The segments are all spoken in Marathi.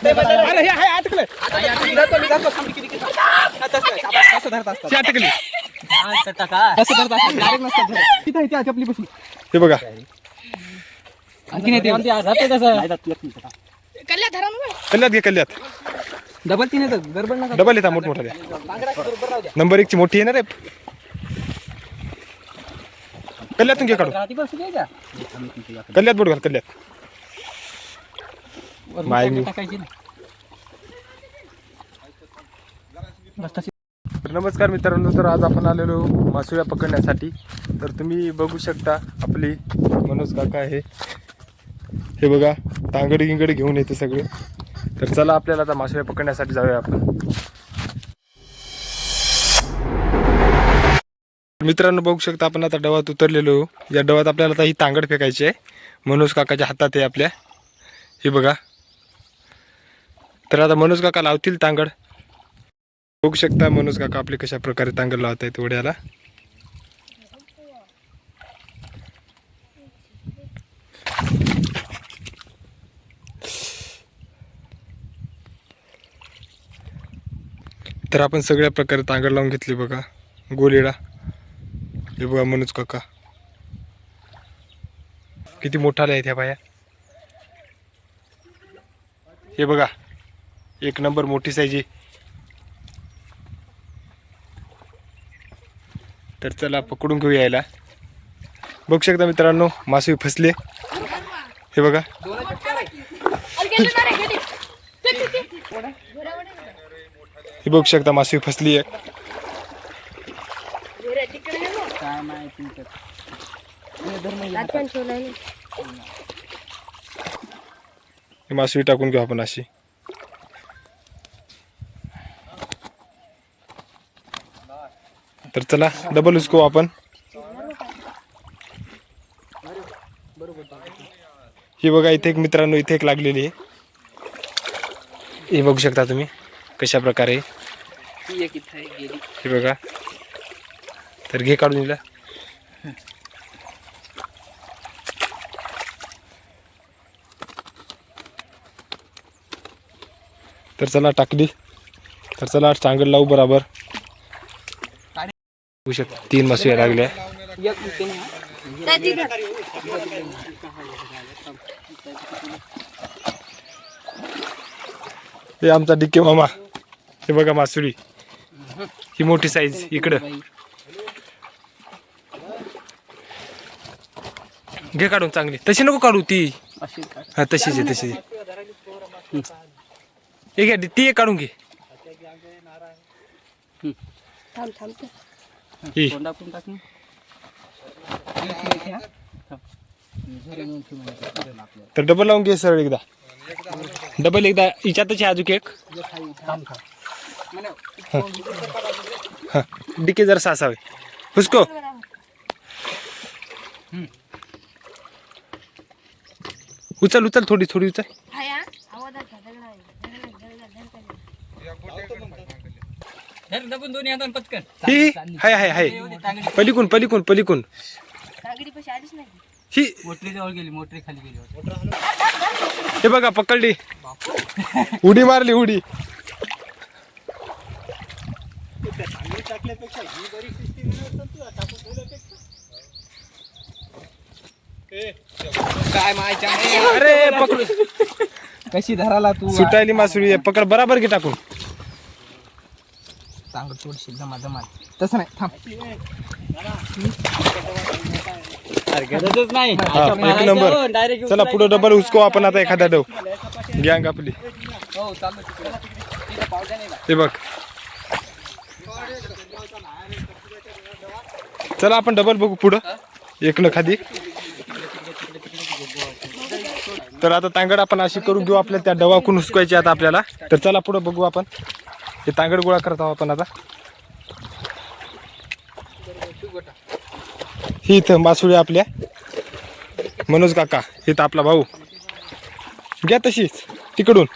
अरे हे आहे अटकलं किती- किती. हा, आहे. अटकली धरत असतात. डायरेक्ट नसतात धरत. तिथं आहे बसली हे बघा. आणखी नाही ते धरा ना कल्ल्यात घे कल्ल्यात डबल तीन येतात. गडबड नका डबल येतात मोठमोठ्या. नंबर एकची मोठी आहे. ना रे कल्ल्यातून घे काढून राहती बसू द्यायच्या कल्ल्यात बोट घाल कल्ल्यात मायनी. टाकायची ना. बस तशी. तर नमस्कार मित्रांनो तर आज आपण आलेलो मासुळ्या पकडण्यासाठी. तर तुम्ही बघू शकता आपली मनोज काका आहे. हे बघा तांगडी गिंगडी घेऊन येते सगळे. तर चला आपल्याला आता मासुळ्या पकडण्यासाठी जाऊया आपण. मित्रांनो बघू शकता आपण आता डवात उतरलेलो. या डवात आपल्याला आता ही तांगड फेकायची आहे. मनोज काकाच्या हातात आहे आपल्या. हे बघा. तर आता मनोज काका लावतील तांगड. बघू शकता मनोज काका आपले कशा प्रकारे तांगड लावत आहेत वड्याला. तर आपण सगळ्या प्रकारे तांगड लावून घेतली बघा. गोलीला. हे बघा मनोज काका. किती मोठाले आहेत ह्या बाया. हे बघा एक नंबर मोठी साईज तर चला पकडून घेऊ यायला. बघू शकता मित्रांनो मासे फसले. हे बघा. हे बघू शकता मासे फसली आहे घरे तिकडे ये ना. काय माहिती ठेवलाय मासळी टाकून घेऊ आपण अशी. तर चला डबल उसको आपण. ही बघा इथे एक मित्रांनो इथे एक लागलेली आहे. हे बघू शकता तुम्ही कशा प्रकारे ती एक इथं आहे, गेली. हे बघा. तर घे काढून दिला तर चला टाकली तर चला चांगल लावू बराबर. शकता तीन लागल्या. एक इथे नाही, हा. आमचा डिक्के मामा. हे बघा मासुरी. ही मोठी साईज इकडं. घे काढून चांगली. तशी नको काढू ती? हा तशीच आहे तशीच आहे. हे घ्या ती एक काढून घे. थांब ते. ही टाक ना. तर डबल लावून घे सरळ एकदा. डबल एकदा हिच्यातच आहे अजून एक. हा. डिके जर सासावे. हुसको. उचल उचल थोडी थोडी उचल हाय हा. आवाजात घ्या, दगडा आहे. दगडा, दगडा, दगडा. धर, दबून दोन्ही हातानं पटकन. ही हाय हाय हाय. पलीकून पलीकून पलीकून. तागडी पैसे आलीच नाही. ही. मोटरी जवळ गेली मोटरी खाली गेली हे बघा पकडली. उडी मारली उडी. काय मायच्या अरे पकड. कशी धराला तू? सुटायली मासुळी पकड बराबर घे टाकून. चांगलं थोडीशी जमा जमा तसं नाही थांब. नाही. हा एक नंबर. चला पुढे डबल हुसको आपण आता एखादा डव गँग आपली. हो चालू नाही हे बघ. चला आपण डबल बघू पुढं. एक न खादी. तर आता तांगड आपण अशी करून घेऊ आपल्या त्या डवाकून हुसकायची आता आपल्याला. तर चला पुढं बघू आपण. हे तांगड गोळा करत आहोत आपण आता. ही इथं मासुळी आपल्या. मनोज काका इथं आपला भाऊ. घ्या तशीच तिकडून.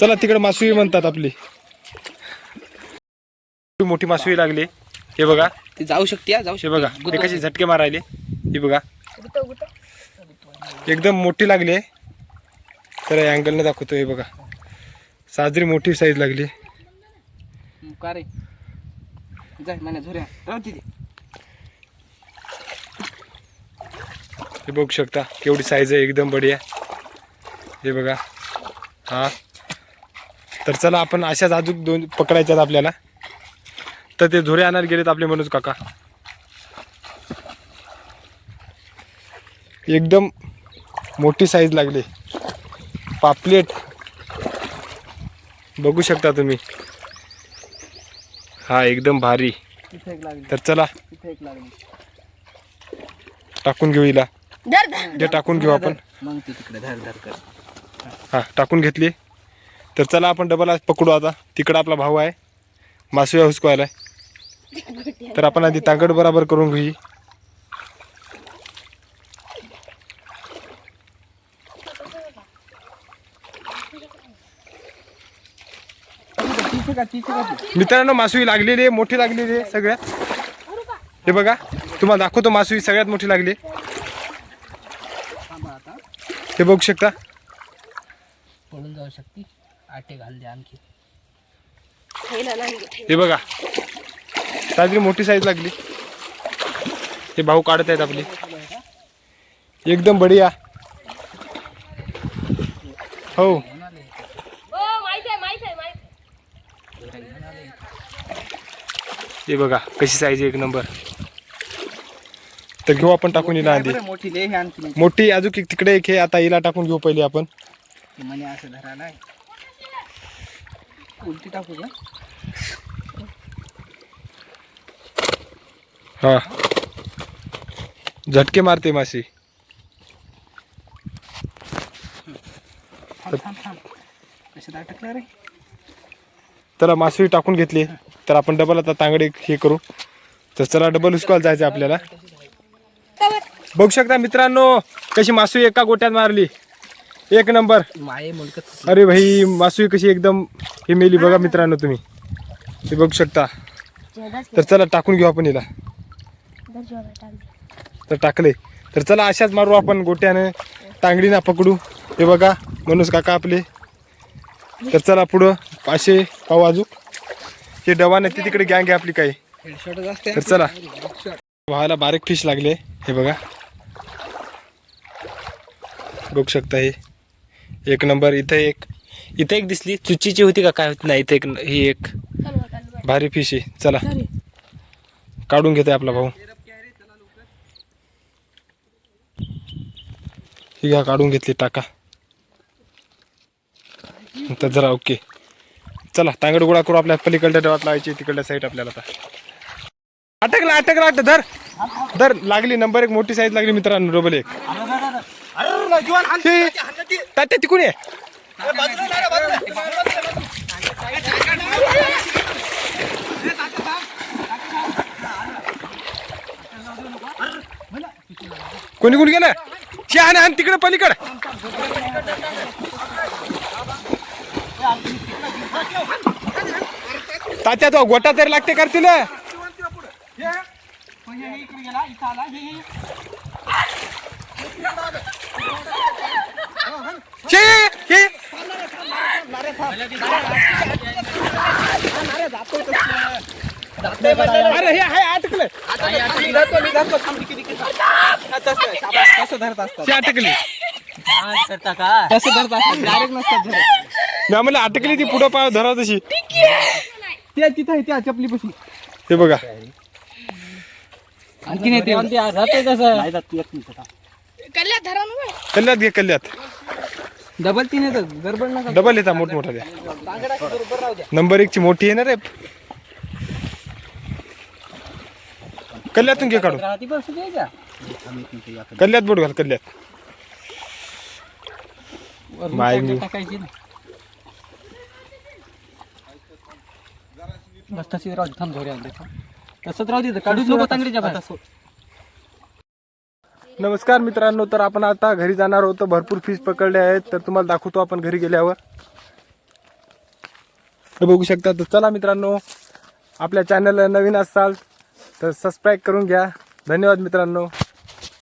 चला तिकडे मासुळी म्हणतात आपली. मोठी मासुळी लागली. हे बघा. ती जाऊ शकते जाऊ शकते बघा हे. कसे झटके मारायले. हे बघा. एकदम मोठी लागली आहे. तर अँगलने दाखवतो हे बघा. साजरी मोठी साईज लागली. हं, का रे? जाय म्हणे झोऱ्या. राहू तिथे हे बघू शकता केवढी साईज आहे एकदम बढिया. हे बघा. हा. तर चला आपण अशाच अजून दोन पकडायच्यात आपल्याला. तर ते झोरे आणायला गेलेत आपले मनोज काका. एकदम मोठी साईज लागली. पापलेट. बघू शकता तुम्ही. हा एकदम भारी. तिथे एक लागली. तर चला. टाकून घेऊ हिला. धर धर. जे टाकून घेऊ आपण. मग ती तिकडे धर धर कर. हा टाकून घेतली. तर चला आपण डबल आज पकडू आता. तिकडं आपला भाऊ आहे. मासुया हुसकवायला तर आपण आधी तांगड बराबर करून घेऊ तिथे का तिथे का ती? मित्रांनो मासुई लागलेली आहे मोठी लागलेली आहे सगळ्यात. हे बघा तुम्हाला दाखवतो मासुई सगळ्यात मोठी लागली. हे बघू शकता. पळून जाऊ शकते. आटे घाल दे आणखी. हे बघा. साजरी मोठी साईज लागली. हे भाऊ काढत आहेत आपली. एकदम बढिया. हो हो माहीत आहे माहीत आहे माहीत आहे हे बघा कशी साईज एक नंबर तर घेऊ आपण टाकून हिला आधी. मोठी आणखी अजून एक तिकडे एक हे आता हिला टाकून घेऊ पहिले आपण. म्हणे असं धरायला. उलटी टाकू का? हा. झटके मारते माशी. थांब थांब थांब. कशात अटकला रे? तर मासुई टाकून घेतली. तर आपण डबल आता तांगडे हे करू. तर चला डबल हुसकॉल जायचं आपल्याला. बघू शकता मित्रांनो कशी मासू एका गोट्यात मारली. एक नंबर. अरे भाई मासुई कशी एकदम हे मेली बघा मित्रांनो तुम्ही. हे बघू शकता. तर चला टाकून घेऊ आपण हिला. तर टाकले. तर चला अशाच मारू आपण गोट्यानं. तांगडीना पकडू. हे बघा मनोज काका आपले. तर चला पुढं. पाचशे पाहू अजून हे डवाने ती तिकडे गँग आहे आपली काही. तर चला. व्हायला बारीक फिश लागले. हे बघा. बघू शकता हे. एक नंबर इथं एक. इथं एक दिसली. चुचीची होती का? काय होती? नाही इथे एक ही एक. भारी फिश आहे. चला. काढून घेतोय आपला भाऊ. ही घ्या काढून घेतली टाका. तर जरा ओके चला तांगड गोळा करू आपल्या पलीकडल्या डोळ्यात लावायची तिकडल्या साईड आपल्याला आता. अटकला अटकला अटक धर. धर लागली नंबर एक मोठी साईज लागली मित्रांनो डबल एक. हे, तात्या ये. कोणी कोणी गेलं? शहाण आणि तिकडे पलीकडे. तात्या तो गोटा तरी लागते करतील शे, हे. अरे हे आहे अटकलं मी धरतो हा, असतात? शे अटकली तसं धरत असतात डायरेक्ट नसतात मी मला अटकली ती पुढं पाय धरा तशी. ते तिथं आहे त्या चपली पशी हे बघा. आणखी नाही ते राहते कसं धरा ना. कल्ल्यात घे कल्ल्यात डबल तीन येतं गडबड नका डबल येतात मोठमोठा द्या नंबर एक ची मोठी आहे. ना रे कल्ल्यातून घे काढून. राहती पण सुद्धा द्या कल्ल्यात बोट घाल कल्ल्यात माय. टाकायची ना. बस तशी राहू दे थांब झोऱ्या तसंच राहू दे काढूच नको तांगडीच्या बाहेर. नमस्कार मित्रांनो तर आपण आता घरी जाणार होतो भरपूर फिश पकडले आहेत. तर तुम्हाला दाखवतो आपण घरी गेल्यावर. तर बघू शकता तर चला मित्रांनो आपल्या चॅनलला नवीन असाल तर सबस्क्राईब करून घ्या. धन्यवाद मित्रांनो.